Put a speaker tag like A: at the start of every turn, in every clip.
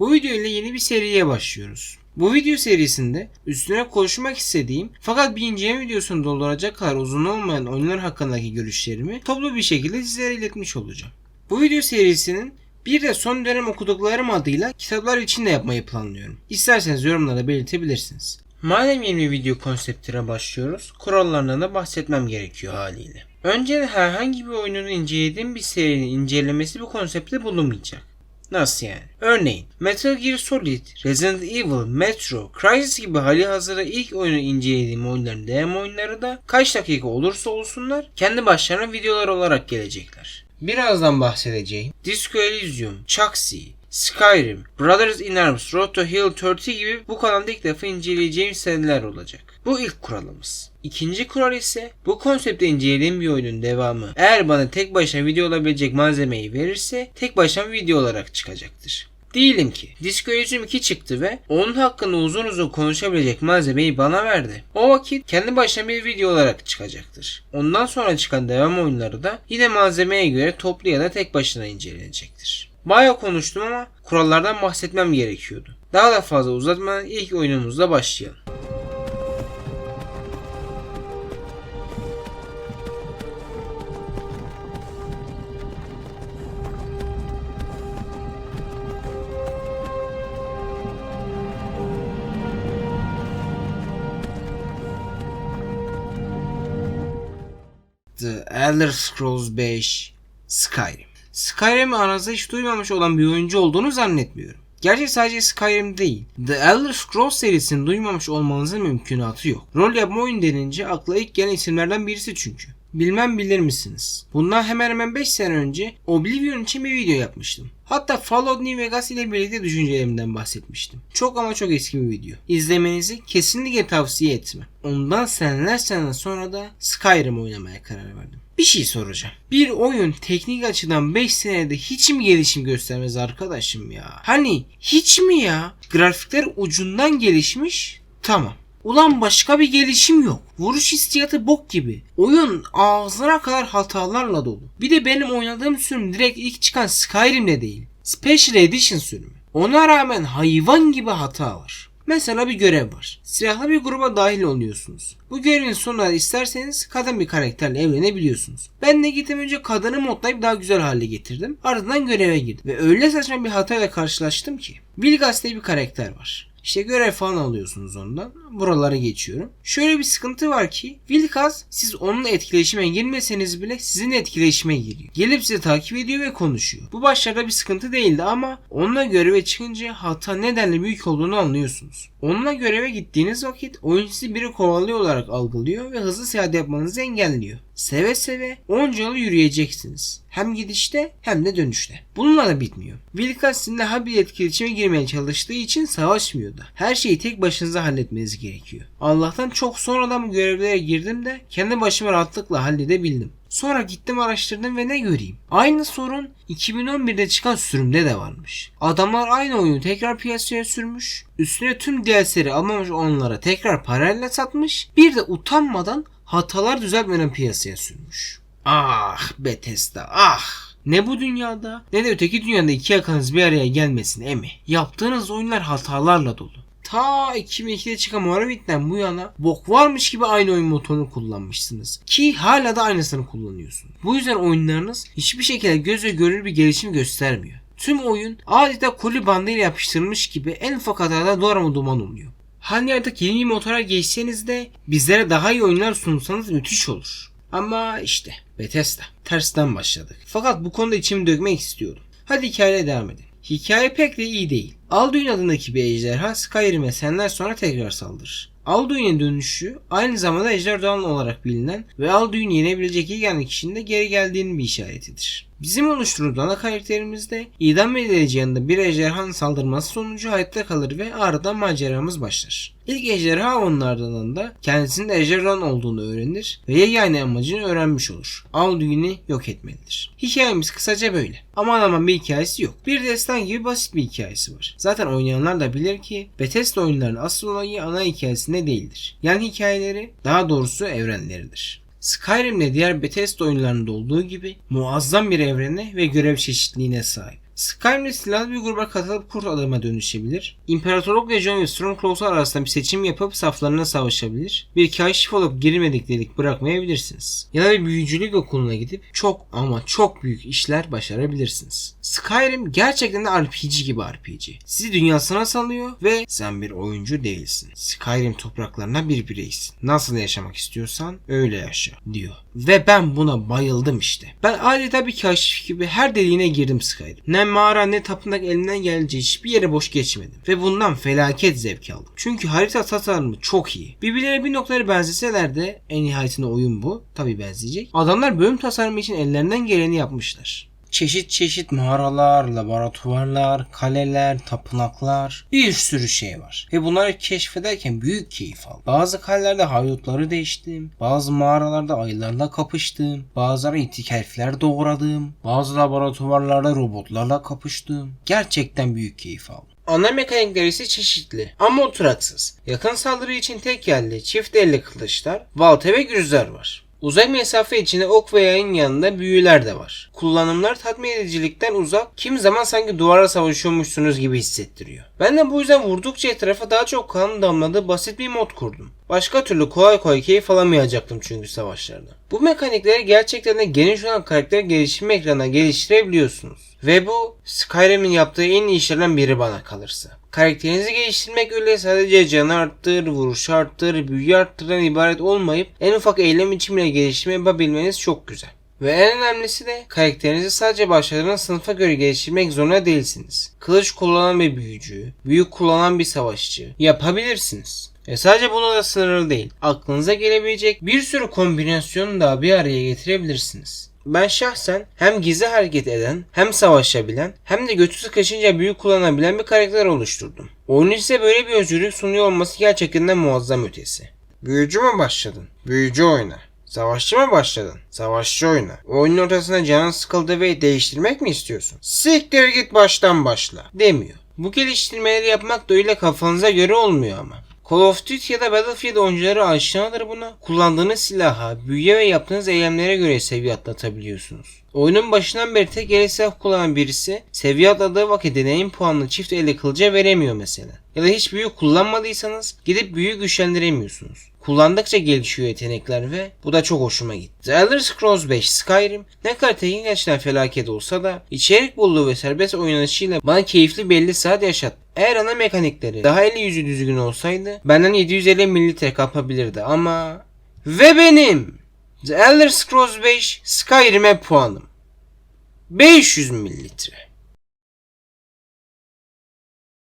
A: Bu video ile yeni bir seriye başlıyoruz. Bu video serisinde üstüne konuşmak istediğim fakat bir inceleme videosunu dolduracak kadar uzun olmayan oyunlar hakkındaki görüşlerimi toplu bir şekilde sizlere iletmiş olacağım. Bu video serisinin bir de son dönem okuduklarım adıyla kitaplar için de yapmayı planlıyorum. İsterseniz yorumlarda belirtebilirsiniz. Madem yeni bir video konseptine başlıyoruz, kurallarından da bahsetmem gerekiyor haliyle. Önce herhangi bir oyunun incelediğim bir serinin incelemesi bu konseptte bulunmayacak. Nasıl yani? Örneğin Metal Gear Solid, Resident Evil, Metro, Crysis gibi hali hazırda ilk oyunu incelediğim oyunların demo oyunları da kaç dakika olursa olsunlar kendi başlarına videolar olarak gelecekler. Birazdan bahsedeceğim Disco Elysium, Chucksy, Skyrim, Brothers in Arms, Road to Hill 30 gibi bu kanalda ilk defa inceleyeceğim seriler olacak. Bu ilk kuralımız. İkinci kural ise bu konsepte incelediğim bir oyunun devamı eğer bana tek başına video olabilecek malzemeyi verirse tek başına video olarak çıkacaktır. Diyelim ki Disco Elysium 2 çıktı ve onun hakkında uzun uzun konuşabilecek malzemeyi bana verdi. O vakit kendi başına bir video olarak çıkacaktır. Ondan sonra çıkan devam oyunları da yine malzemeye göre toplu ya da tek başına incelenecektir. Bayağı konuştum ama kurallardan bahsetmem gerekiyordu. Daha da fazla uzatmadan ilk oyunumuzla başlayalım. The Elder Scrolls 5 Skyrim. Skyrim'i aranızda hiç duymamış olan bir oyuncu olduğunu zannetmiyorum. Gerçi sadece Skyrim değil. The Elder Scrolls serisini duymamış olmanızın mümkünatı yok. Rol yapma oyun denince akla ilk gelen isimlerden birisi çünkü. Bilmem bilir misiniz? Bundan hemen hemen 5 sene önce Oblivion için bir video yapmıştım. Hatta Fallout New Vegas ile birlikte düşüncelerimden bahsetmiştim. Çok ama çok eski bir video. İzlemenizi kesinlikle tavsiye etmem. Ondan seneler seneler sonra da Skyrim oynamaya karar verdim. Bir şey soracağım. Bir oyun teknik açıdan 5 senede hiç mi gelişim göstermez arkadaşım ya? Hani hiç mi ya? Grafikler ucundan gelişmiş. Tamam. Ulan başka bir gelişim yok. Vuruş hissiyatı bok gibi. Oyun ağzına kadar hatalarla dolu. Bir de benim oynadığım sürüm direkt ilk çıkan Skyrim'de değil. Special Edition sürümü. Ona rağmen hayvan gibi hata var. Mesela bir görev var. Silahlı bir gruba dahil oluyorsunuz. Bu görevin sonunda isterseniz kadın bir karakterle evlenebiliyorsunuz. Ben de gittim önce kadını modlayıp daha güzel hale getirdim. Ardından göreve girdim. Ve öyle saçma bir hatayla karşılaştım ki. Vilgas diye bir karakter var. İşte görev falan alıyorsunuz ondan. Buralara geçiyorum. Şöyle bir sıkıntı var ki Vilkaz siz onunla etkileşime girmeseniz bile sizin etkileşime giriyor. Gelip sizi takip ediyor ve konuşuyor. Bu başlarda bir sıkıntı değildi ama onunla göreve çıkınca hata nedenle büyük olduğunu anlıyorsunuz. Onunla göreve gittiğiniz vakit oyun sizi biri kovalıyor olarak algılıyor ve hızlı seyahat yapmanızı engelliyor. Seve seve onca yolu yürüyeceksiniz. Hem gidişte hem de dönüşte. Bununla da bitmiyor. Vilkas sizinle habil etkileşime girmeye çalıştığı için savaşmıyor da. Her şeyi tek başınıza halletmeniz gerekiyor. Allah'tan çok sonradan bu görevlere girdim de kendi başıma rahatlıkla halledebildim. Sonra gittim araştırdım ve ne göreyim? Aynı sorun 2011'de çıkan sürümde de varmış. Adamlar aynı oyunu tekrar piyasaya sürmüş. Üstüne tüm DLC'leri almamış onlara tekrar parayla satmış. Bir de utanmadan hatalar düzeltmeden piyasaya sürmüş. Ah Bethesda ah! Ne bu dünyada ne de öteki dünyada iki yakanız bir araya gelmesin emi. Yaptığınız oyunlar hatalarla dolu. Ta 2002'de çıkan Morrowind'den bu yana bok varmış gibi aynı oyun motorunu kullanmışsınız. Ki hala da aynısını kullanıyorsunuz. Bu yüzden oyunlarınız hiçbir şekilde göze görülür bir gelişim göstermiyor. Tüm oyun adeta koli bandıyla yapıştırılmış gibi en ufak hatada doğru duman oluyor. Hani artık yeni bir motora geçseniz de bizlere daha iyi oyunlar sunsanız müthiş olur. Ama işte Bethesda. Tersten başladık. Fakat bu konuda içimi dökmek istiyordum. Hadi hikayeye devam edelim. Hikaye pek de iyi değil. Alduin adındaki bir ejderha Skyrim'e senler sonra tekrar saldırır. Alduin'in dönüşü aynı zamanda Ejder Dawn olarak bilinen ve Alduin'i yenebilecek ilk kişinin de geri geldiğinin bir işaretidir. Bizim oluşturduğumuz ana karakterimiz de idam edileceği yanında bir ejderhanın saldırması sonucu hayatta kalır ve ardından maceramız başlar. İlk ejderha onlardan da kendisinin de ejderhan olduğunu öğrenir ve yegane amacını öğrenmiş olur. Alduin'i yok etmelidir. Hikayemiz kısaca böyle. Aman aman bir hikayesi yok. Bir destan gibi basit bir hikayesi var. Zaten oynayanlar da bilir ki Bethesda oyunlarının asıl olayı ana hikayesinde değildir. Yani hikayeleri daha doğrusu evrenleridir. Skyrim'de diğer Bethesda oyunlarında olduğu gibi muazzam bir evrene ve görev çeşitliliğine sahip. Skyrim'de silahlı bir gruba katılıp kurt adama dönüşebilir. İmparatorluk Lejyon ve Stormclaws'lar arasında bir seçim yapıp saflarına savaşabilir. Bir kaşif olup girmedik delik bırakmayabilirsiniz. Ya da bir büyücülük okuluna gidip çok ama çok büyük işler başarabilirsiniz. Skyrim gerçekten de RPG gibi RPG. Sizi dünyasına salıyor ve sen bir oyuncu değilsin. Skyrim topraklarına bir bireysin. Nasıl yaşamak istiyorsan öyle yaşa diyor. Ve ben buna bayıldım işte. Ben adeta bir kaşif gibi her deliğine girdim Skyrim. Ne mağara ne tapınak elimden gelince hiçbir yere boş geçmedim. Ve bundan felaket zevk aldım. Çünkü harita tasarımı çok iyi. Birbirlerine bir noktaları benzeseler de en nihayetinde oyun bu. Tabi benzeyecek. Adamlar bölüm tasarımı için ellerinden geleni yapmışlar. Çeşit çeşit mağaralar, laboratuvarlar, kaleler, tapınaklar bir sürü şey var. Ve bunları keşfederken büyük keyif aldım. Bazı kalelerde haydutları değiştim. Bazı mağaralarda ayılarla kapıştım. Bazıları itik herifler doğradım. Bazı laboratuvarlarda robotlarla kapıştım. Gerçekten büyük keyif aldım. Ana mekanikleri ise çeşitli ama oturaksız. Yakın saldırı için tek elli, çift elli kılıçlar, balta ve gürzler var. Uzak mesafe içinde ok ve yayın yanında büyüler de var. Kullanımlar tatmin edicilikten uzak, kim zaman sanki duvara savaşıyormuşsunuz gibi hissettiriyor. Ben de bu yüzden vurdukça etrafa daha çok kan damladığı basit bir mod kurdum. Başka türlü kolay kolay keyif alamayacaktım çünkü savaşlarda. Bu mekanikleri gerçekten de geniş olan karakter gelişimi ekranına geliştirebiliyorsunuz. Ve bu Skyrim'in yaptığı en iyi işlerden biri bana kalırsa. Karakterinizi geliştirmek öyle sadece canı arttır, vuruş arttır, büyü arttıran ibaret olmayıp en ufak eylem için bile geliştirme yapabilmeniz çok güzel. Ve en önemlisi de karakterinizi sadece başladığınız sınıfa göre geliştirmek zorunda değilsiniz. Kılıç kullanan bir büyücü, büyük kullanan bir savaşçı yapabilirsiniz. E sadece buna da sınırlı değil. Aklınıza gelebilecek bir sürü kombinasyonu da bir araya getirebilirsiniz. Ben şahsen hem gizli hareket eden, hem savaşabilen, hem de götü sıkışınca büyük kullanabilen bir karakter oluşturdum. Oyunun size böyle bir özgürlük sunuyor olması gerçekten de muazzam ötesi. Büyücü mü başladın? Büyücü oyna. Savaşçı mı başladın? Savaşçı oyna. Oyunun ortasında canın sıkıldı ve değiştirmek mi istiyorsun? Siktir git baştan başla. Demiyor. Bu geliştirmeleri yapmak da öyle kafanıza göre olmuyor ama. Call of Duty ya da Battlefield oyuncuları aşinadır buna. Kullandığınız silaha, büyüye ve yaptığınız eylemlere göre seviye atlatabiliyorsunuz. Oyunun başından beri tek eli silah kullanan birisi seviye atladığı vakit deneyim puanını çift elle kılıca veremiyor mesela. Ya da hiç büyü kullanmadıysanız gidip büyü güçlendiremiyorsunuz. Kullandıkça gelişiyor yetenekler ve bu da çok hoşuma gitti. The Elder Scrolls 5 Skyrim ne kadar teknik açıdan felaket olsa da içerik bolluğu ve serbest oynanışıyla bana keyifli belli saat yaşattı. Eğer ana mekanikleri daha eli yüzü düzgün olsaydı benden 750 mililitre kapabilirdi ama... Ve benim The Elder Scrolls 5 Skyrim'e puanım 500 mililitre.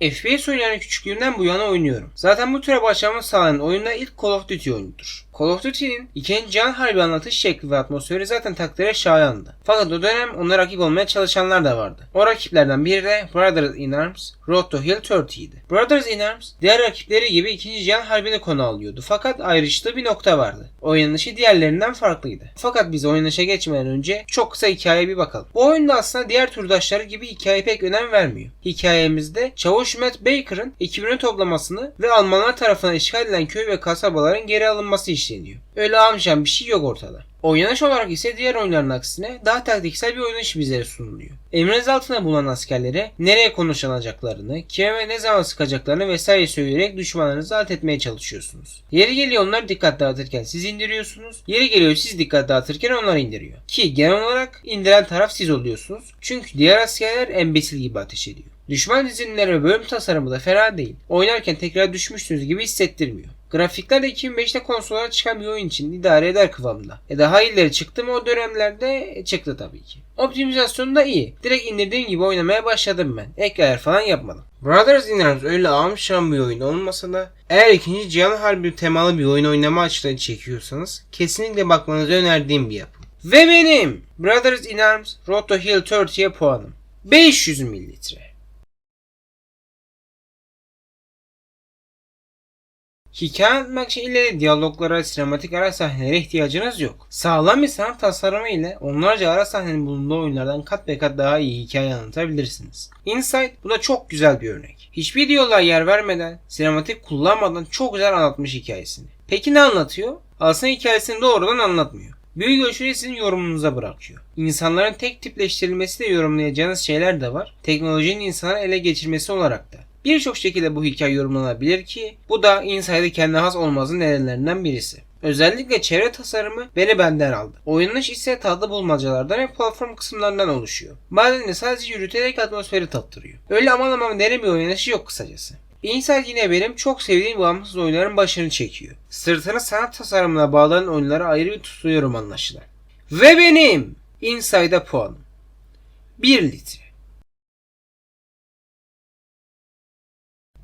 A: FPS oynayan küçüklüğümden bu yana oynuyorum. Zaten bu türe başlamamı sağlayan oyunda ilk Call of Duty oyunudur. Call of Duty'nin 2. Cihan Harbi anlatış şekli ve atmosferi zaten takdire şayandı. Fakat o dönem ona rakip olmaya çalışanlar da vardı. O rakiplerden biri de Brothers in Arms, Road to Hill 30 idi. Brothers in Arms diğer rakipleri gibi 2. Cihan Harbi'ni konu alıyordu. Fakat ayrıştığı bir nokta vardı. Oynanışı diğerlerinden farklıydı. Fakat biz oynanışa geçmeden önce çok kısa hikayeye bir bakalım. Bu oyunda aslında diğer turdaşları gibi hikaye pek önem vermiyor. Hikayemizde Çavuş Matt Baker'ın ekibini toplamasını ve Almanlar tarafından işgal edilen köy ve kasabaların geri alınması işleniyor. Öyle amşan bir şey yok ortada. Oynanış olarak ise diğer oyunların aksine daha taktiksel bir oynanış bizlere sunuluyor. Emriniz altında bulunan askerlere nereye konuşlanacaklarını, kime ve ne zaman sıkacaklarını vesaire söyleyerek düşmanlarınızı alt etmeye çalışıyorsunuz. Yeri geliyor onlar dikkat dağıtırken siz indiriyorsunuz. Yeri geliyor siz dikkat dağıtırken onlar indiriyor. Ki genel olarak indiren taraf siz oluyorsunuz. Çünkü diğer askerler embesil gibi ateş ediyor. Düşman dizinleri ve bölüm tasarımı da fena değil. Oynarken tekrar düşmüşsünüz gibi hissettirmiyor. Grafikler de 2005'te konsollara çıkan bir oyun için idare eder kıvamda. E daha iyileri çıktı mı o dönemlerde E, çıktı tabii ki. Optimizasyonu da iyi. Direkt indirdiğim gibi oynamaya başladım ben. Ek ayar falan yapmadım. Brothers in Arms öyle amşan bir oyun olmasa da eğer ikinci Cihan Harbi temalı bir oyun oynama açıdan çekiyorsanız kesinlikle bakmanızı önerdiğim bir yapım. Ve benim Brothers in Arms Road to Hill 30'ye puanım 500 mililitre. Hikaye anlatmak için ille de diyaloglara, sinematik ara sahnelere ihtiyacınız yok. Sağlam bir sanat tasarımı ile onlarca ara sahnenin bulunduğu oyunlardan kat be kat daha iyi hikaye anlatabilirsiniz. Inside bu da çok güzel bir örnek. Hiçbir diyaloğa yer vermeden, sinematik kullanmadan çok güzel anlatmış hikayesini. Peki ne anlatıyor? Aslında hikayesini doğrudan anlatmıyor. Büyük ölçüde sizin yorumunuza bırakıyor. İnsanların tek tipleştirilmesi de yorumlayacağınız şeyler de var. Teknolojinin insanları ele geçirmesi olarak da. Birçok şekilde bu hikaye yorumlanabilir ki bu da Inside'de kendi has olmazın nedenlerinden birisi. Özellikle çevre tasarımı beni benden aldı. Oynanış ise tatlı bulmacalardan ve platform kısımlarından oluşuyor. De sadece yürüterek atmosferi tattırıyor. Öyle aman aman derin bir oynanışı yok kısacası. Inside yine benim çok sevdiğim bağımsız oyunların başını çekiyor. Sırtını sanat tasarımına bağlanan oyunlara ayrı bir tutuyorum anlaşılan. Ve benim Inside'a puanım 1 litre.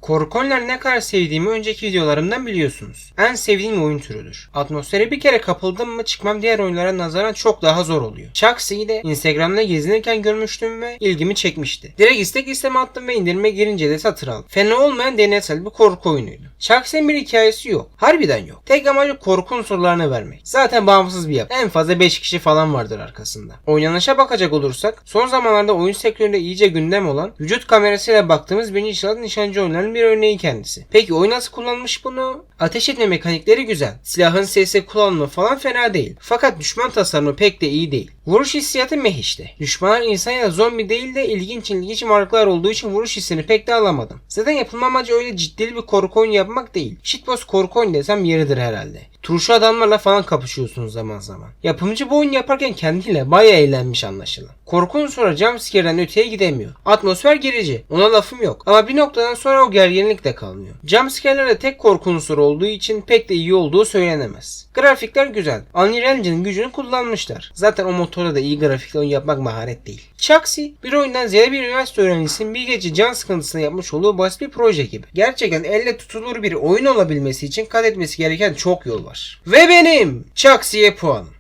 A: Korku ne kadar sevdiğimi önceki videolarımdan biliyorsunuz. En sevdiğim oyun türüdür. Atmosfere bir kere kapıldım mı çıkmam diğer oyunlara nazaran çok daha zor oluyor. Chucksy'yi de Instagram'da gezinirken görmüştüm ve ilgimi çekmişti. Direkt istek listeme attım ve indirime girince de satın aldım. Fena olmayan deneysel bir korku oyunuydu. Chucksy'nin bir hikayesi yok. Harbiden yok. Tek amacı korku unsurlarını vermek. Zaten bağımsız bir yapı. En fazla 5 kişi falan vardır arkasında. Oynanışa bakacak olursak son zamanlarda oyun sektöründe iyice gündem olan vücut kamerasıyla baktığımız birinci sıralı nişancı oyunların bir örneği kendisi. Peki oyun nasıl kullanmış bunu? Ateş etme mekanikleri güzel. Silahın sesi kullanımı falan fena değil. Fakat düşman tasarımı pek de iyi değil. Vuruş hissiyatı meh işte. Düşmanlar insan ya da zombi değil de ilginç ilginç varlıklar olduğu için vuruş hissini pek de alamadım. Zaten yapılma amacı öyle ciddi bir korku oyunu yapmak değil. Shitpost korku oyunu desem yeridir herhalde. Turşu adamlarla falan kapışıyorsunuz zaman zaman. Yapımcı bu oyunu yaparken kendiyle baya eğlenmiş anlaşılan. Korkunun sonra jumpscare'den öteye gidemiyor. Atmosfer gerici. Ona lafım yok. Ama bir noktadan sonra o gerginlik de kalmıyor. Jumpscare'lerde tek korku unsuru olduğu için pek de iyi olduğu söylenemez. Grafikler güzel. Unreal Engine'in gücünü kullanmışlar. Zaten o motorda da iyi grafikle oyun yapmak maharet değil. Chucksy bir oyundan ziyade bir üniversite öğrencisinin bir gece can sıkıntısına yapmış olduğu basit bir proje gibi. Gerçekten elle tutulur bir oyun olabilmesi için kat etmesi gereken çok yol var. Ve benim Chucksy'ye puanım.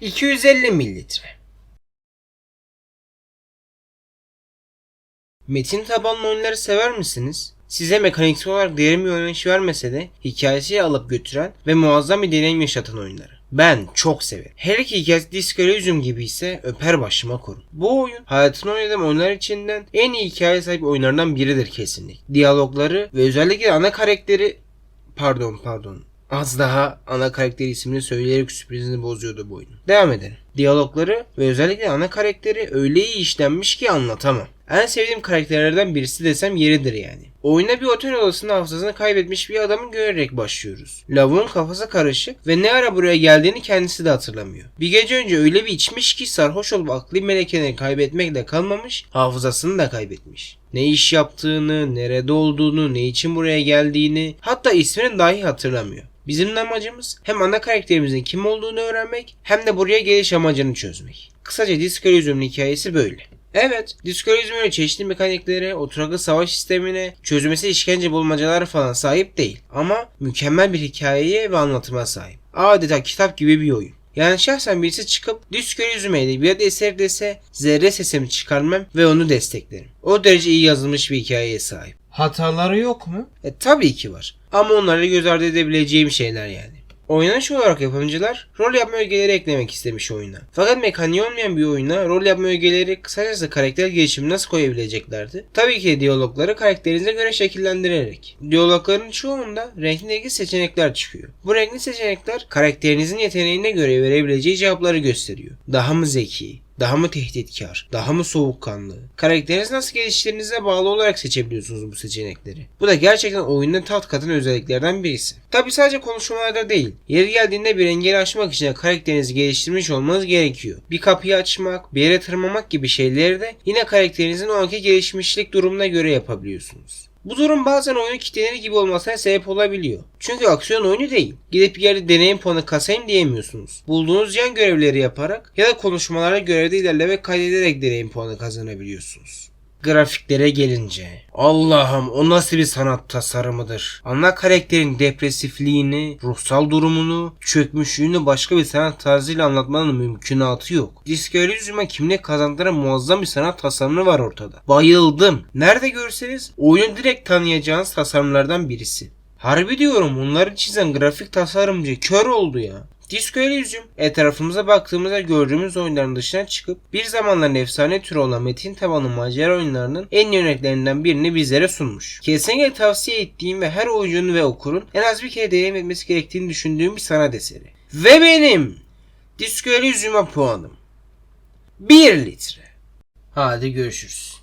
A: 250 mililitre. Metin tabanlı oyunları sever misiniz? Size mekaniksel olarak derin bir oynanış vermese de hikayesiyle alıp götüren ve muazzam bir deneyim yaşatan oyunları. Ben çok severim. Her iki hikayesi Disco gibi ise öper başıma korun. Bu oyun hayatımda oynadığım oyunlar içinden en iyi hikaye sahip oyunlardan biridir kesinlikle. Diyalogları ve özellikle ana karakteri pardon pardon Az daha ana karakteri ismini söyleyerek sürprizini bozuyordu bu oyun. Devam edelim. Diyalogları ve özellikle ana karakteri öyle iyi işlenmiş ki anlatamam. En sevdiğim karakterlerden birisi desem yeridir yani. Oyuna bir otel odasında hafızasını kaybetmiş bir adamı görerek başlıyoruz. Lavuğun kafası karışık ve ne ara buraya geldiğini kendisi de hatırlamıyor. Bir gece önce öyle bir içmiş ki sarhoş olup akli melekelerini kaybetmekle kalmamış, hafızasını da kaybetmiş. Ne iş yaptığını, nerede olduğunu, ne için buraya geldiğini, hatta ismini dahi hatırlamıyor. Bizim de amacımız hem ana karakterimizin kim olduğunu öğrenmek hem de buraya geliş amacını çözmek. Kısaca Disco Elysium'un hikayesi böyle. Evet, Disco Elysium öyle çeşitli mekaniklere, oturaklı savaş sistemine, çözmesi işkence bulmacalar falan sahip değil. Ama mükemmel bir hikayeye ve anlatıma sahip. Adeta kitap gibi bir oyun. Yani şahsen birisi çıkıp Disco Elysium'e edebiyat eser dese zerre sesimi çıkarmam ve onu desteklerim. O derece iyi yazılmış bir hikayeye sahip. Hataları yok mu? E tabii ki var. Ama onları göz ardı edebileceğim şeyler yani. Oynanış olarak yapımcılar rol yapma ögeleri eklemek istemiş oyuna. Fakat mekaniği olmayan bir oyuna rol yapma ögeleri kısacası karakter gelişimi nasıl koyabileceklerdi? Tabii ki diyalogları karakterinize göre şekillendirerek. Diyalogların çoğunda renkli seçenekler çıkıyor. Bu renkli seçenekler karakterinizin yeteneğine göre verebileceği cevapları gösteriyor. Daha mı zeki? Daha mı tehditkar? Daha mı soğukkanlı? Karakterinizi nasıl geliştirdiğinize bağlı olarak seçebiliyorsunuz bu seçenekleri. Bu da gerçekten oyunda tat katan özelliklerden birisi. Tabi sadece konuşmalarda değil. Yeri geldiğinde bir engeli aşmak için de karakterinizi geliştirmiş olmanız gerekiyor. Bir kapıyı açmak, bir yere tırmanmak gibi şeyleri de yine karakterinizin o anki gelişmişlik durumuna göre yapabiliyorsunuz. Bu durum bazen oyunun kitlenir gibi olmasına sebep olabiliyor. Çünkü aksiyon oyunu değil. Gidip bir yerde deneyim puanı kasayım diyemiyorsunuz. Bulduğunuz yan görevleri yaparak ya da konuşmalara görevde ilerlemek kaydederek deneyim puanı kazanabiliyorsunuz. Grafiklere gelince Allah'ım o nasıl bir sanat tasarımıdır. Ana karakterin depresifliğini, ruhsal durumunu, çökmüşlüğünü başka bir sanat tarzıyla anlatmanın mümkünatı yok. Disco Elysium'a kimlik kazandıran muazzam bir sanat tasarımı var ortada. Bayıldım. Nerede görseniz oyunu direkt tanıyacağınız tasarımlardan birisi. Harbi diyorum bunları çizen grafik tasarımcı kör oldu ya. Disco Elysium etrafımıza baktığımızda gördüğümüz oyunların dışına çıkıp bir zamanların efsane türü olan metin tabanlı macera oyunlarının en iyi örneklerinden birini bizlere sunmuş. Kesinlikle tavsiye ettiğim ve her oyuncunun ve okurun en az bir kere deneyim etmesi gerektiğini düşündüğüm bir sanat eseri. Ve benim Disco Elysium'a puanım 1 litre. Hadi görüşürüz.